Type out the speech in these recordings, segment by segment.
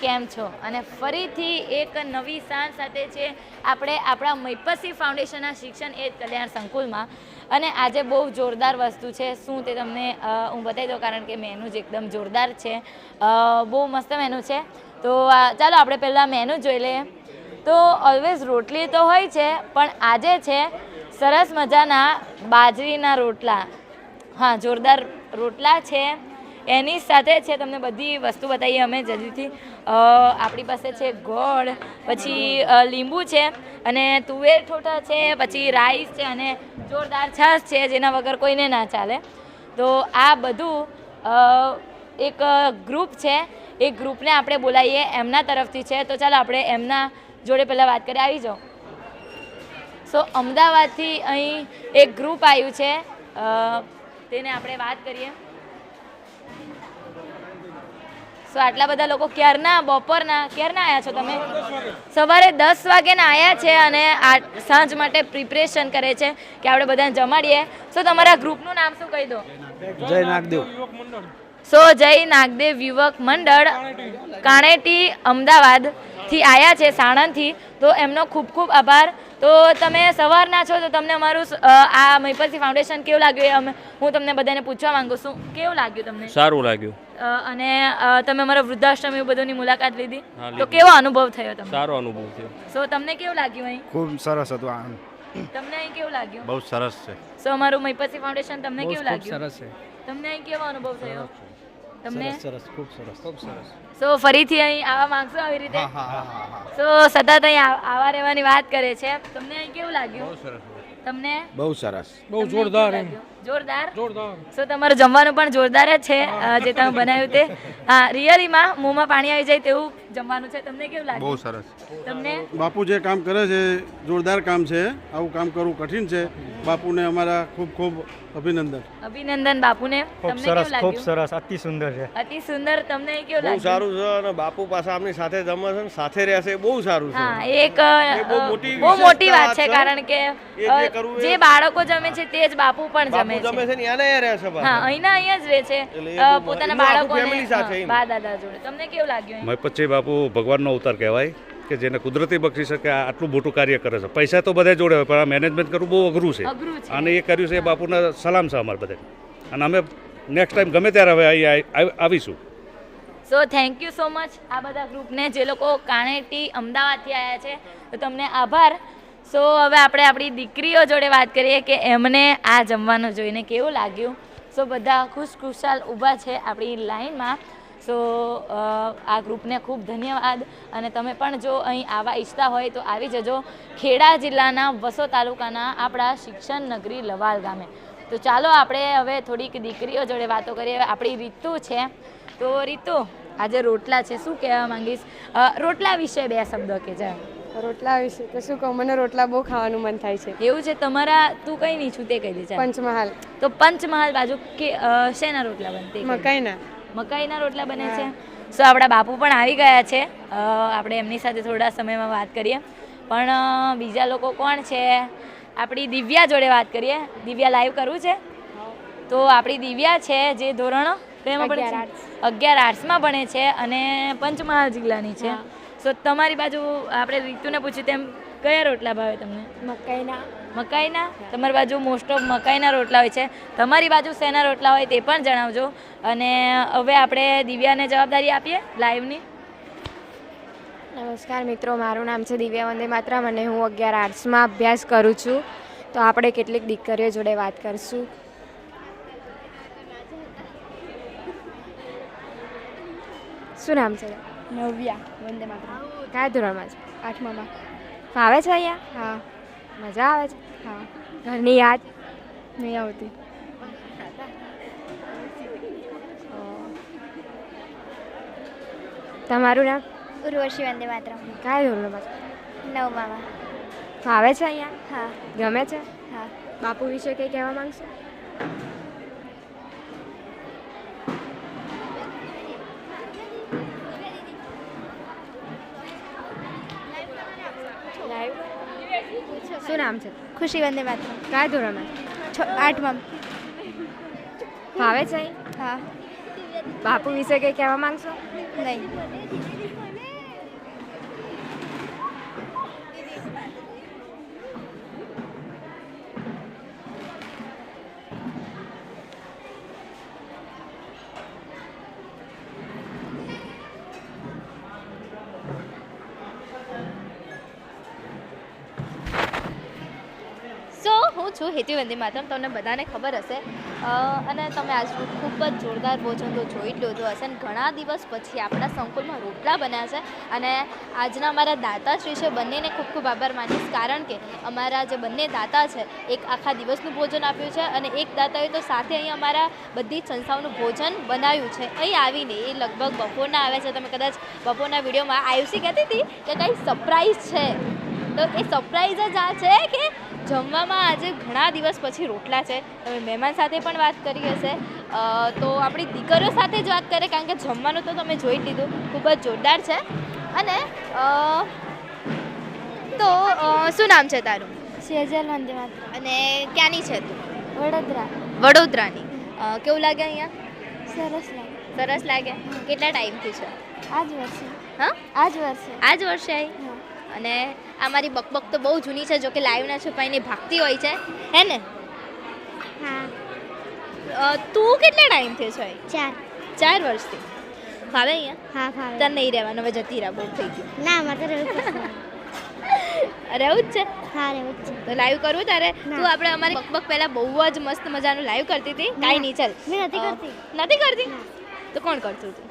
કેમ છો? અને ફરીથી એક નવી સાંજ સાથે છે આપણે આપણા મૈપસી ફાઉન્ડેશનના શિક્ષણ એ કલ્યાણ સંકુલમાં. અને આજે બહુ જોરદાર વસ્તુ છે. શું તે તમને હું બતાવી દઉં કારણ કે મેનુ જ એકદમ જોરદાર છે. બહુ મસ્ત મેનુ છે. તો ચાલો આપણે પહેલાં મેનુ જોઈ લઈએ. તો ઓલવેઝ રોટલી તો હોય છે, પણ આજે છે સરસ મજાના બાજરીના રોટલા. હા, જોરદાર રોટલા છે. એની સાથે છે, તમને બધી વસ્તુ બતાવીએ અમે જલ્દીથી. આપણી પાસે છે ગોળ, પછી લીંબુ છે અને તુવેર ઠોઠા છે, પછી રાઈસ છે અને જોરદાર છાશ છે, જેના વગર કોઈને ના ચાલે. તો આ બધું એક ગ્રુપ છે. એ ગ્રુપને આપણે બોલાવીએ એમના તરફથી છે. તો ચાલો આપણે એમના જોડે પહેલાં વાત કરી, આવી જાઓ. સો, અમદાવાદથી અહીં એક ગ્રુપ આવ્યું છે. તેને આપણે વાત કરીએ. સો આટલા બધા લોકો ક્યારના બપોરના ક્યારના આવ્યા છો તમે? સવારે દસ વાગ્યાના આવ્યા છે અને આ સાંજ માટે પ્રિપરેશન કરે છે કે આપણે બધાને જમાડીએ. સો તમારા ગ્રુપનું નામ શું કહી દો? જય નાગદેવ. સો જય નાગદેવ યુવક મંડળ કાણેટી અમદાવાદથી આવ્યા છે સાણંદથી. તો એમનો ખૂબ ખૂબ આભાર. તો તમે સવારના છો તો તમને અમારું આ મહિપતસિંહ ફાઉન્ડેશન કેવું લાગ્યું અમે હું તમને બધાને પૂછવા માંગુ છું. કેવું લાગ્યું તમને? સારું લાગ્યું. અને તમે અમારા વૃદ્ધાશ્રમ એવું બધુંની મુલાકાત લીધી? તો. કેવો અનુભવ થયો તમને? સારો અનુભવ થયો. સો તમને કેવું લાગ્યું અહીં? ખૂબ સરસ હતું આ. તમને અહીં કેવું લાગ્યું? બહુ સરસ છે. સો અમારું મહિપતસિંહ ફાઉન્ડેશન તમને કેવું લાગ્યું? સરસ છે. તમને અહીં કેવો અનુભવ થયો? તમને સરસ ખૂબ સરસ. ખૂબ સરસ. સો ફરીથી અહીં આવવા માંગશો આવી રીતે? સો સતત અહીં આવ- રહેવાની વાત કરે છે. તમને અહીં કેવું લાગ્યું? તમને? બહુ સરસ. બહુ જોરદાર જોરદાર? જોરદાર. સો તમારું જમવાનું પણ જોરદાર જ છે જે તમે બનાવ્યું તે. હા રિયલીમાં મોંમાં પાણી આવી જાય તેવું જમવાનું છે. તમને કેવું બહુ સરસ. તમને? બાપુ જે કામ કરે છે જોરદાર કામ છે. આવું કામ કરવું કઠિન છે. બાપુને અમારા ખૂબ ખૂબ અભિનંદન. અભિનંદન બાપુને. ખૂબ તમને સરસ કેવું ખૂબ લાગ્યું? સરસ. અતિ સુંદર છે. અતિ સુંદર. તમને કેવું બહુ લાગ્યું? સારું છે અને બાપુ પાસે આમની સાથે જમે છે ને સાથે રહેશે બહુ સારું છે. હા એક બહુ મોટી બહુ મોટી વાત છે. કારણ કે જે બાળકો જમે છે તે જ બાપુ પણ જમે છે જમે છે. ને એને રહે છે હા અહીંના અહીંયા જ રહે છે. પોતાના બાળકોને સાથે બા દાદા જોડે. તમને કેવું લાગ્યું અહીં? પછી બાપુ ભગવાનનો અવતાર કહેવાય કે જેને કુદરતી બક્ષી શકે આ આટલું મોટું કાર્ય કરે છે. પૈસા તો બધા જોડે હોય પણ આ મેનેજમેન્ટ કરવું બહુ અઘરું છે. અને એ કર્યું છે એ બાપુને સલામ છે અમારે બધે અને અમે નેક્સ્ટ ટાઈમ ગમે ત્યારે હવે અહીં આવીશું. So thank you so much આ બધા ગ્રુપને જે લોકો કાણેટી અમદાવાદથી આવ્યા છે, તો તમને આભાર. સો હવે આપણે આપણી દીકરીઓ જોડે વાત કરીએ કે એમને આ જમવાનું જોઈને કેવું લાગ્યું. સો બધા ખુશ ખુશાલ ઊભા છે આપણી લાઈનમાં. સો આ ગ્રુપને ખૂબ ધન્યવાદ. અને તમે પણ જો અહીં આવા ઈચ્છતા હોય તો આવી જજો ખેડા જિલ્લાના વસો તાલુકાના આપણા શિક્ષણ નગરી લવાલ ગામે. તો ચાલો આપણે હવે થોડીક દીકરીઓ જોડે વાતો કરીએ. આપણી રીતુ છે તો રીતુ આજે રોટલા છે શું કહેવા માંગીશ? રોટલા વિશે બે શબ્દો કે જા. રોટલા વિશે તો શું કહું મને રોટલા બહુ ખાવાનું મન થાય છે. એવું છે તમારા તું કઈ નહીં છું તે કહી દેજે પંચમહાલ. તો પંચમહાલ બાજુ કે શેના રોટલા બનતી મકાઈના. મકાઈના રોટલા બને છે? સો આપણા બાપુ પણ આવી ગયા છે. આપણે એમની સાથે થોડા સમયમાં વાત કરીએ. પણ બીજા લોકો કોણ છે? આપણી દિવ્યા જોડે વાત કરીએ. દિવ્યા લાઈવ કરવું છે? તો આપણી દિવ્યા છે જે ધોરણ કયામાં ભણે છે? અગિયાર આર્ટ્સમાં ભણે છે અને પંચમહાલ જિલ્લાની છે. સો તમારી બાજુ આપણે રીતુને પૂછ્યું તેમ કયા રોટલા ભાવે તમને? મકાઈના. મકાઈના? તમારી બાજુ મોસ્ટ ઓફ મકાઈના રોટલા હોય છે. તમારી બાજુ શેના રોટલા હોય તે પણ જણાવજો. અને હવે આપણે દિવ્યાને જવાબદારી આપીએ લાઈવની. નમસ્કાર મિત્રો મારું નામ છે દિવ્યા વંદે માત્રમ અને હું અગિયાર આર્ટ્સમાં અભ્યાસ કરું છું. તો આપણે કેટલીક દીકરીઓ જોડે વાત કરશું. શું નામ છે? નવ્યા વંદે માતરમ. કયા ધોરણમાં છે? આઠમામાં. ફાવે છે અહીંયા? હા. મજા આવે છે? હા. ઘરની યાદ? નહીં આવતી. તમારું નામ? ઉર્વશી વંદે માતરમ. કયા ધોરણમાં છે? નવમામાં. ફાવે છે અહીંયા? હા. ગમે છે? હા. બાપુ વિશે કંઈ કહેવા માંગશો શું નામ છે? ખુશી વંદે માતરમ. કયા ધોરણમાં? છ આઠમાં. ભાવે છે હા. બાપુ વિશે કંઈ કહેવા માંગશો? નહીં. છું હેતી વંદે માતરમ. તમને બધાને ખબર હશે. અને તમે આજ ખૂબ જ જોરદાર ભોજન તો જોઈ જ લીધું હશે. અને ઘણા દિવસ પછી આપણા સંકુલમાં રોટલા બન્યા છે. અને આજના અમારા દાતાશ્રી છે, બંનેને ખૂબ ખૂબ આભાર માનીશ. કારણ કે અમારા જે બંને દાતા છે, એક આખા દિવસનું ભોજન આપ્યું છે અને એક દાતાએ તો સાથે અહીં અમારા બધી જ સંસ્થાઓનું ભોજન બનાવ્યું છે. અહીં આવીને એ લગભગ બપોરના આવ્યા છે. તમે કદાચ બપોરના વિડીયોમાં આયુષી કહેતી હતી કે કંઈ સરપ્રાઈઝ છે. તો એ સરપ્રાઈઝ જ આ છે કે જમવામાં આજે ઘણા દિવસ પછી રોટલા છે. તમે મહેમાન સાથે પણ વાત કરી હશે. તો આપણી દીકરીઓ સાથે જ વાત કરે કારણ કે જમવાનું તો તમે જોઈ લીધું ખૂબ જ જોરદાર છે. અને તો શું નામ છે તારું? સેજલ વંદે અને ક્યાંની છે તું? વડોદરા. વડોદરાની. કેવું લાગે અહીંયા? સરસ લાગે. સરસ લાગે. કેટલા ટાઈમથી છે? આ જ વર્ષે. હા? આ જ વર્ષે. આ જ વર્ષે આવી અને આ મારી બકબક તો બહુ જૂની છે જો કે લાઈવના છુપાઈને ભાગતી હોય છે. હે ને? હા. અ, તું કેટલા ટાઈમથી છે? ચાર. ચાર વર્ષથી? ફાવે અહીંયા? હા તને નહીં રહેવાનું હવે જતી રહે બહુ થઈ ગયું. ના મારે તો રહેવું જ છે. રહેવું જ છે? હા રહેવું જ છે. તો લાઈવ કરવું તારે? ના. તું આપણે અમારી બકબક પહેલા બહુ જ મસ્ત મજાનું લાઈવ કરતી હતી. કાંઈ નહીં ચાલ. મેં નથી અ, કરતી. નથી કરતી? ના. તો કોણ કરતું હતું.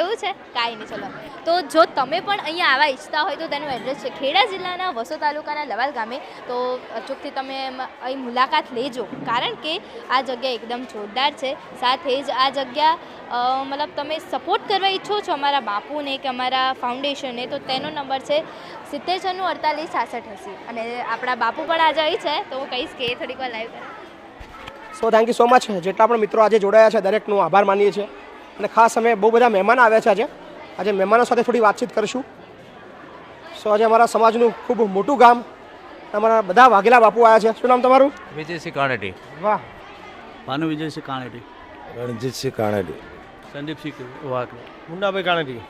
એવું છે? કાંઈ નહીં ચલો. તો જો તમે પણ અહીંયા આવવા ઈચ્છતા હોય તો તેનું એડ્રેસ છે ખેડા જિલ્લાના વસો તાલુકાના લવાલ ગામે. તો અચૂકથી તમે એમ અહીં મુલાકાત લેજો. કારણ કે આ જગ્યા એકદમ જોરદાર છે. સાથે જ આ જગ્યા મતલબ તમે સપોર્ટ કરવા ઈચ્છો છો અમારા બાપુને કે અમારા ફાઉન્ડેશનને તો તેનો નંબર છે સિત્તેર છન્નું અડતાલીસ છાસઠ એંસી. અને આપણા બાપુ પણ આજે અહીં છે તો હું કહીશ કે એ થોડીક વાર લાઈવ કરે so thank you so much જેટલા પણ મિત્રો આજે જોડાયા છે દરેકનો આભાર માનીએ છીએ. અને ખાસ અમે બહુ બધા મહેમાન આવ્યા છે આજે. આજે મહેમાનો સાથે થોડી વાતચીત કરીશું. સો આજે અમારા સમાજનું ખૂબ મોટું ગામ અમારા બધા વાઘેલા બાપુ આવ્યા છે. શું નામ તમારું? વિજયસિંહ કાણેટી. વાહ. ભાનુ વિજયસિંહ કાણેટી. રણજીતસિંહ કાણેટી. સંદીપસિંહ વાઘેલા. મુન્નાભાઈ કાણેટી.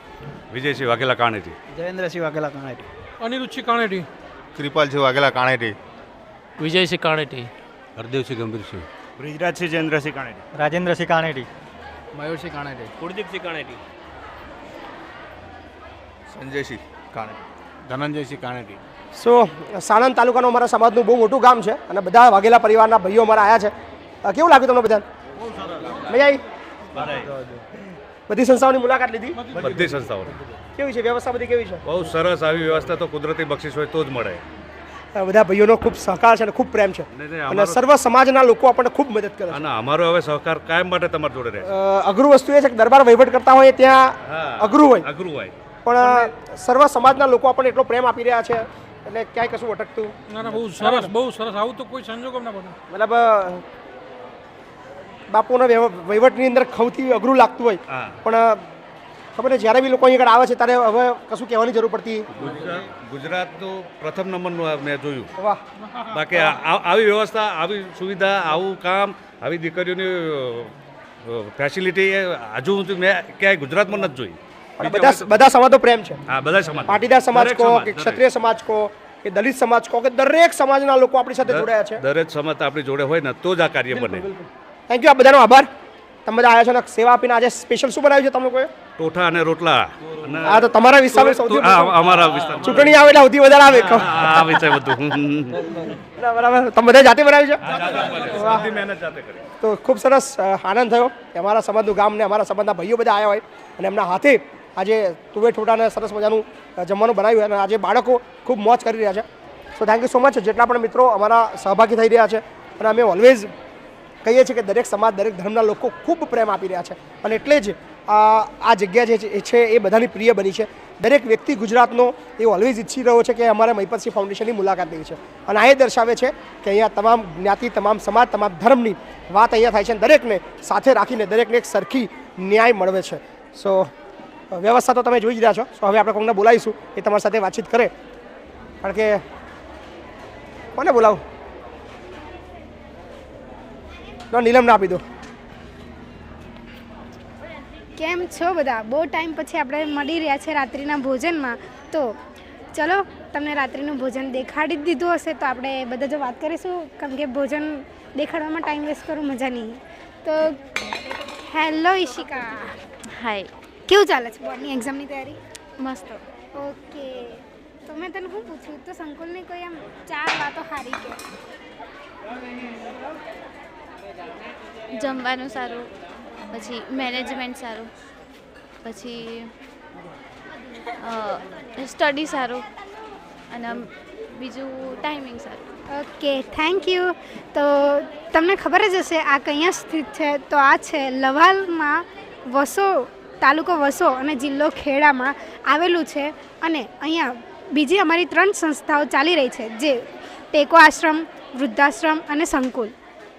વિજયસિંહ વાઘેલા કાણેટી. જયેન્દ્રસિંહ વાઘેલા કાણેટી. અનિરુચિ કાણેટી. કૃપાલસિંહ વાઘેલા કાણેટી. વિજયસિંહ કાણેટી. હરદેવસિંહ ગંભીરસિંહ. બ્રિજરાજસિંહ જયેન્દ્રસિંહ કાણેટી. રાજેન્દ્રસિંહ કાણેટી. મયુરસિંહ કાણેટી. કુળદીપસિંહ કાણેટી. સંજયસિંહ કાણેટી. ધનંજયસિંહ કાણેટી. સો સાણંદ તાલુકાનું અમારા સમાજનું બહુ મોટું ગામ છે અને બધા વાઘેલા પરિવારના ભાઈઓ અમારા આવ્યા છે. કેવું લાગ્યું તમને બધાને? મજા આવી? બધી સંસ્થાઓની મુલાકાત લીધી? બધી સંસ્થાઓ. કેવી છે? વ્યવસ્થા બધી કેવી છે? બહુ સરસ. આવી વ્યવસ્થા તો કુદરતી બક્ષિસ હોય તો જ મળે. બધા ભાઈઓનો ખૂબ સહકાર છે અને ખૂબ પ્રેમ છે. અને સર્વ સમાજના લોકો આપણને ખૂબ મદદ કરે છે. અને અમારો હવે સહકાર કાયમ માટે તમારી જોડે રહે અઘરું વસ્તુ એ છે કે દરબાર વહીવટ કરતા હોય ત્યાં અઘરું હોય. અઘરું હોય. પણ સર્વ સમાજના લોકો આપણને એટલો પ્રેમ આપી રહ્યા છે એટલે ક્યાંય કશું અટકતું ના ના બહુ સરસ બહુ સરસ. આવું તો કોઈ સંજોગ ના બને. મતલબ બાપુના વ્યવ- વહીવટની અંદર સૌથી અઘરું લાગતું હોય. પણ ખબર છે જ્યારે બી લોકો અહીંયા આવે છે ત્યારે હવે કશું કહેવાની જરૂર પડતી ગુજરાત ગુજરાતનું પ્રથમ નંબરનું મેં જોયું. બાકી આવી વ્યવસ્થા આવી સુવિધા આવું કામ આવી દીકરીઓની ફેસિલિટી હજુ મેં ક્યાંય ગુજરાતમાં નથી જોઈ. બધા બધા સમાજો પ્રેમ છે. હા બધા સમાજ પાટીદાર સમાજ કો કે ક્ષત્રિય સમાજ કહો કે દલિત સમાજ કહો કે દરેક સમાજના લોકો આપણી સાથે જોડાયા છે. દરેક સમાજ આપણી જોડે હોય ને તો જ આ કાર્ય બને. થેન્ક યુ આ બધાનો આભાર. તમે બધા આવ્યા છો ને સેવા આપીને આજે સ્પેશિયલ શું બનાવ્યું છે તમે કોઈ? ટોઠા અને રોટલા આ તો તમારા વિસ્તારમાં સૌથી હા, અમારા વિસ્તારમાં. ચૂંટણી આવે એટલે સૌથી વધારે આવે આવે છે બધું. બરાબર તમે બધા જાતે બનાવ્યું છે? બધી મહેનત જાતે કરી. તો ખૂબ સરસ આનંદ થયો કે અમારા સમાજનું ગામ ને અમારા સમાજના ભાઈઓ બધા આવ્યા હોય અને એમના હાથે આજે તુવેર ઠોટાને સરસ મજાનું જમવાનું બનાવ્યું અને આજે બાળકો ખૂબ મોજ કરી રહ્યા છે. So thank you so much જેટલા પણ મિત્રો અમારા સહભાગી થઈ રહ્યા છે અને અમે ઓલવેઝ કહીએ છીએ કે દરેક સમાજ દરેક ધર્મના લોકો ખૂબ પ્રેમ આપી રહ્યા છે. અને એટલે જ આ જગ્યા જે છે- એ બધાની પ્રિય બની છે. દરેક વ્યક્તિ ગુજરાતનો એ ઓલવેઝ ઈચ્છી રહ્યો છે કે અમારે મહિપતસિંહ ફાઉન્ડેશનની મુલાકાત લેવી છે. અને આ એ દર્શાવે છે કે અહીંયા તમામ જ્ઞાતિ, તમામ સમાજ, તમામ ધર્મની વાત અહીંયા થાય છે દરેકને સાથે રાખીને દરેકને એક સરખી ન્યાય મળવે છે. સો વ્યવસ્થા તો તમે જોઈ જ રહ્યા છો. સો હવે આપણે કોઈને બોલાવીશું, એ તમારી સાથે વાતચીત કરે. કારણ કે કોને બોલાવું? નીલમને આપી દો. કેમ છો બધા? બહુ ટાઈમ પછી આપણે મળી રહ્યા છે રાત્રિના ભોજનમાં. તો ચલો તમને રાત્રિનું ભોજન દેખાડી જ દીધું હશે તો આપણે બધા જો વાત કરીશું કેમ કે ભોજન દેખાડવામાં ટાઈમ વેસ્ટ કરું મજા નહીં. તો હેલો ઈશિકા. હાય કેવું ચાલે છે બોર્ડની એક્ઝામની તૈયારી? મસ્ત. ઓકે. તો મેં તને શું પૂછ્યું? તો સંકુલની કોઈ એમ ચાર વાતો સારી કે? જમવાનું સારું. પછી મેનેજમેન્ટ સારું. પછી સ્ટડી સારું. અને બીજું ટાઈમિંગ સારું. ઓકે થેન્ક યુ તો તમને ખબર જ હશે, આ કયા સ્થિત છે? તો આ છે લવાલમાં વસો, તાલુકો વસો અને જિલ્લો ખેડામાં આવેલું છે. અને અહીંયા બીજી અમારી ત્રણ સંસ્થાઓ ચાલી રહી છે, જે ટેકો આશ્રમ, વૃદ્ધાશ્રમ અને સંકુલ.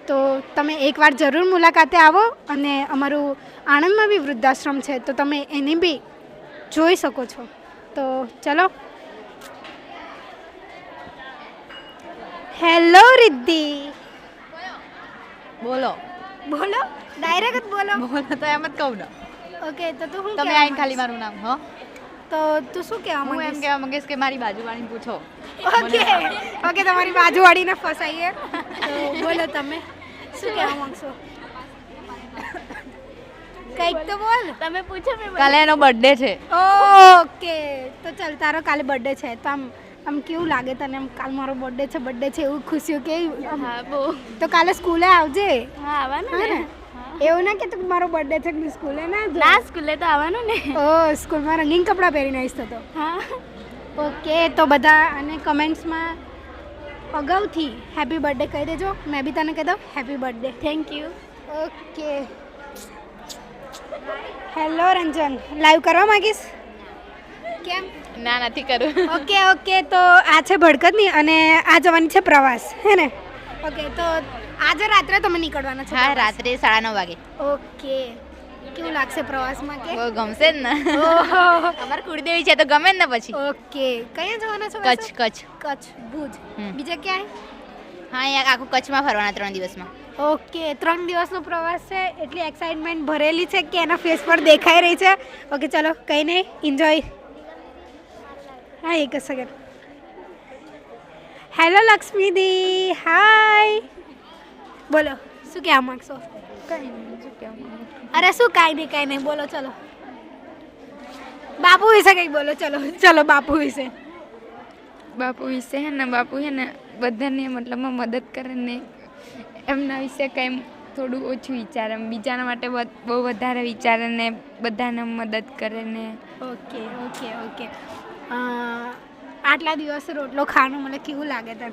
તો તમે એકવાર જરૂર મુલાકાતે આવો અને અમારું આણંદમાં બી વૃદ્ધાશ્રમ છે તો તમે એને બી જોઈ શકો છો. તો ચલો. હેલો રિદ્ધિ. બોલો. બોલો. ડાયરેક્ટ બોલો. બોલો તો એમ જ કહું ને. ઓકે તો તું હું તમે આવીને ખાલી મારું નામ હો. તો તું શું કહેવા હું એમ માંગીશ? કહેવા માંગીશ કે મારી બાજુવાળીને પૂછો. ઓકે ઓકે તમારી બાજુવાળીને ફસાઈએ. તો બોલો તમે શું કહેવા માંગશો? કંઈક તો બોલ. તમે પૂછો મેં કાલે એનો બર્થડે છે. ઓકે તો ચાલ તારો કાલે બર્થડે છે. તો આમ આમ કેવું લાગે તને? આમ કાલ મારો બર્થડે છે બર્થડે છે એવું ખુશીઓ કેવી? આમ? હા બહુ. તો કાલે સ્કૂલે આવજે. હા આવવાનું ને? એવું ના કે તું મારો બર્થડે છે કે સ્કૂલે ના ના? સ્કૂલે તો આવવાનું ને. ઓ સ્કૂલમાં રંગીન કપડાં પહેરીને આવીશ તો તો. હા. ઓકે તો બધા અને કમેન્ટ્સમાં અગાઉથી હેપી બર્થડે કહી દેજો. મેં બી તને કહી દઉં happy birthday thank you okay. Hello Ranjan. Live કરવા માંગીશ? કેમ? ના નથી કરું. ઓકે ઓકે તો આ છે ભડકતની અને આ જવાની છે પ્રવાસ હે ને? ઓકે તો આજે રાત્રે તમે નીકળવાના છો હા રાત્રે સાડા નવ વાગે. ઓકે. કેવું લાગશે પ્રવાસમાં કે? બહુ ગમશે જ ને. ઓહો. અમારે કુળદેવી છે તો ગમે જ ને પછી. ઓકે. કયા જવાના છો કચ્છ કચ્છ. કચ્છ ભુજ. બીજે ક્યાંય? હા અહીંયા આખું કચ્છમાં ફરવાના ત્રણ દિવસમાં. ઓકે. ત્રણ દિવસનો પ્રવાસ છે. એટલી એક્સાઇટમેન્ટ ભરેલી છે કે એના ફેસ પર દેખાઈ રહી છે. ઓકે ચલો કંઈ નહીં. એન્જોય હા એક સેકન્ડ હેલો લક્ષ્મીદી. હાય બોલો શું કહેવા માગશો? અરે શું કાંઈ નહીં કાંઈ નહીં બોલો ચલો. બાપુ વિશે કંઈક બોલો ચલો ચલો બાપુ વિશે. બાપુ વિશે હે ને બાપુ હે ને બધાને મતલબમાં મદદ કરે ને એમના વિશે કંઈ થોડું ઓછું વિચારે એમ બીજાના માટે બધ- બહુ વધારે વિચારે ને બધાને મદદ કરે ને. Okay okay okay. આટલા દિવસ રોટલો ખાવાનું મને કેવું લાગે તને?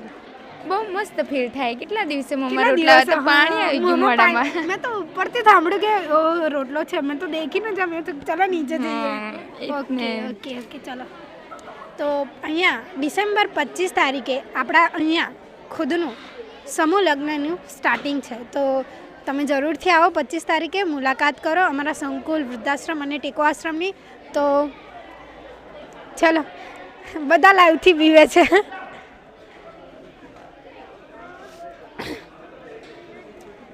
બહુ મસ્ત ફીલ થાય. કેટલા દિવસે મમ્મા રોટલા તો પાણી આવી ગયું મોઢામાં. મેં તો ઉપરથી સાંભળ્યું કે રોટલો છે. મેં તો દેખીને જમ્યો તો ચલો નીચે જઈએ. ઓકે ઓકે ઓકે ચલો. તો અહીંયા ડિસેમ્બર પચીસ તારીખે આપણા અહીંયા ખુદનું સમૂહ લગ્નનું સ્ટાર્ટિંગ છે. તો તમે જરૂરથી આવો પચીસ તારીખે મુલાકાત કરો અમારા સંકુલ વૃદ્ધાશ્રમ અને ટેકો આશ્રમની. તો ચલો બધા લાઈવથી પીવે છે.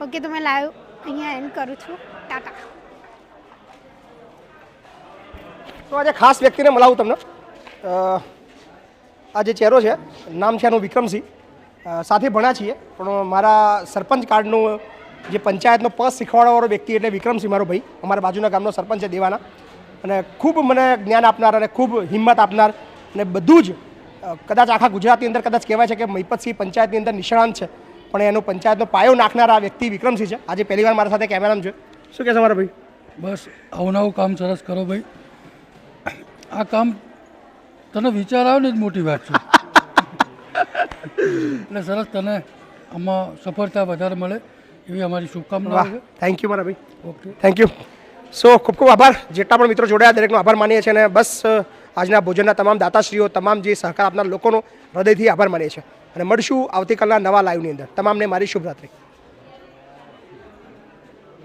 ઓકે, તો મેં લાઈવ અહીંયા એન્ડ કરું છું. ટાટા. તો આજે ખાસ વ્યક્તિને મળાવું તમને. આ જે ચહેરો છે, નામ છે એનું વિક્રમસિંહ. સાથે ભણ્યા છીએ, પણ મારા સરપંચ કાર્ડનું જે પંચાયતનો પસ શીખવાડવાવાળો વ્યક્તિ એટલે વિક્રમસિંહ મારો ભાઈ. અમારા બાજુના ગામનો સરપંચ છે દેવાના. અને ખૂબ મને જ્ઞાન આપનાર અને ખૂબ હિંમત આપનાર અને બધું જ કદાચ આખા ગુજરાતની અંદર કદાચ કહેવાય છે કે મહિપતસિંહ પંચાયતની અંદર નિષ્ણાંત છે. પણ એનો પંચાયતનો પાયો નાખનારા વ્યક્તિ વિક્રમસિંહ છે. આજે પહેલી વાર મારા સાથે કેમેરામાં છે. શું કહેશો મારા ભાઈ? બસ આવું નવું કામ સરસ કરો ભાઈ. આ કામ તને વિચાર આવે ને જ મોટી વાત છે. એટલે સરસ તને આમાં સફળતા વધારે મળે એવી અમારી શુભકામના થેન્ક યુ મારા ભાઈ. ઓકે થેન્ક યુ સો ખૂબ ખૂબ આભાર. જેટલા પણ મિત્રો જોડાયા દરેકનો આભાર માનીએ છીએ અને બસ આજના ભોજનના તમામ દાતાશ્રીઓ, તમામ જે સહકાર આપનાર લોકોનો હૃદયથી આભાર માનીએ છે અને મળશું આવતીકાલના નવા લાઈવની અંદર. તમામને મારી શુભરાત્રી.